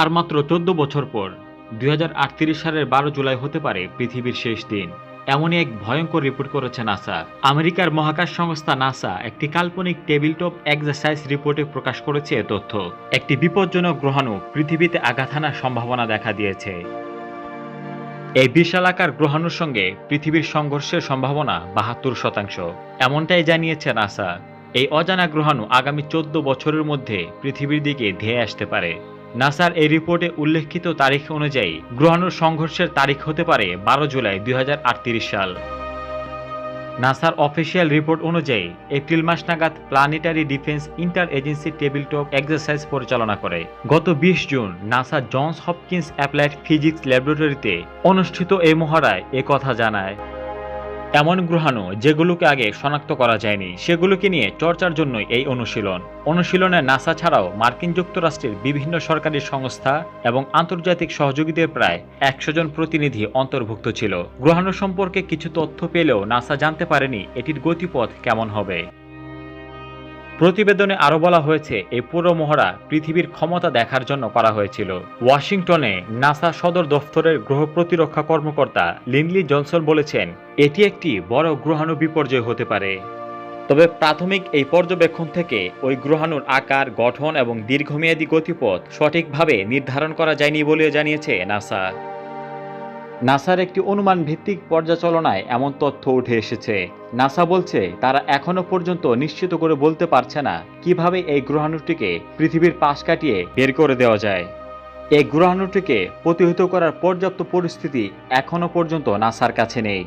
আর মাত্র চোদ্দ বছর পর দু হাজার আটত্রিশ সালের বারো জুলাই হতে পারে পৃথিবীর শেষ দিন। এমনই এক ভয়ঙ্কর রিপোর্ট করেছে নাসা। আমেরিকার মহাকাশ সংস্থা নাসা একটি কাল্পনিক টেবিলটপ এক্সারসাইজ রিপোর্টে প্রকাশ করেছে এ তথ্য। একটি বিপজ্জনক গ্রহাণু পৃথিবীতে আঘাত হানার সম্ভাবনা দেখা দিয়েছে। এই বিশালাকার গ্রহাণুর সঙ্গে পৃথিবীর সংঘর্ষের সম্ভাবনা বাহাত্তর শতাংশ। এমনটাই জানিয়েছে নাসা। এই অজানা গ্রহাণু আগামী চোদ্দ বছরের মধ্যে পৃথিবীর দিকে ধেয়ে আসতে পারে। নাসার এই রিপোর্টে উল্লেখিত তারিখ অনুযায়ী গ্রহাণুর সংঘর্ষের তারিখ হতে পারে বারো জুলাই দুই হাজার আটত্রিশ সাল। নাসার অফিসিয়াল রিপোর্ট অনুযায়ী এপ্রিল মাস নাগাদ planetary defence inter agency table top exercise পরিচালনা করে। গত বিশ June NASA Johns Hopkins applied physics ল্যাবরেটরিতে অনুষ্ঠিত এই মহড়ায় কথা জানায়। এমন গ্রহাণু যেগুলোকে আগে শনাক্ত করা যায়নি, সেগুলোকে নিয়ে চর্চার জন্য এই অনুশীলন। অনুশীলনে নাসা ছাড়াও মার্কিন যুক্তরাষ্ট্রের বিভিন্ন সরকারি সংস্থা এবং আন্তর্জাতিক সহযোগীদের প্রায় একশো জন প্রতিনিধি অন্তর্ভুক্ত ছিল। গ্রহাণু সম্পর্কে কিছু তথ্য পেলেও নাসা জানতে পারেনি এটির গতিপথ কেমন হবে। প্রতিবেদনে আরও বলা হয়েছে, এই পুরো মহড়া পৃথিবীর ক্ষমতা দেখার জন্য করা হয়েছিল। ওয়াশিংটনে নাসা সদর দফতরের গ্রহ প্রতিরক্ষা কর্মকর্তা লিনলি জনসন বলেছেন, এটি একটি বড় গ্রহাণু বিপর্যয় হতে পারে। তবে প্রাথমিক এই পর্যবেক্ষণ থেকে ওই গ্রহাণুর আকার, গঠন এবং দীর্ঘমেয়াদী গতিপথ সঠিকভাবে নির্ধারণ করা যায়নি বলে জানিয়েছে নাসা। নাসার একটি অনুমান ভিত্তিক পর্যাচলনায় এমন তথ্য উঠে এসেছে। নাসা বলছে, তারা এখনও পর্যন্ত নিশ্চিত করে বলতে পারছে না কীভাবে এই গ্রহাণুটিকে পৃথিবীর পাশ কাটিয়ে বের করে দেওয়া যায়। এই গ্রহাণুটিকে প্রতিহিত করার পর্যাপ্ত পরিস্থিতি এখনও পর্যন্ত নাসার কাছে নেই।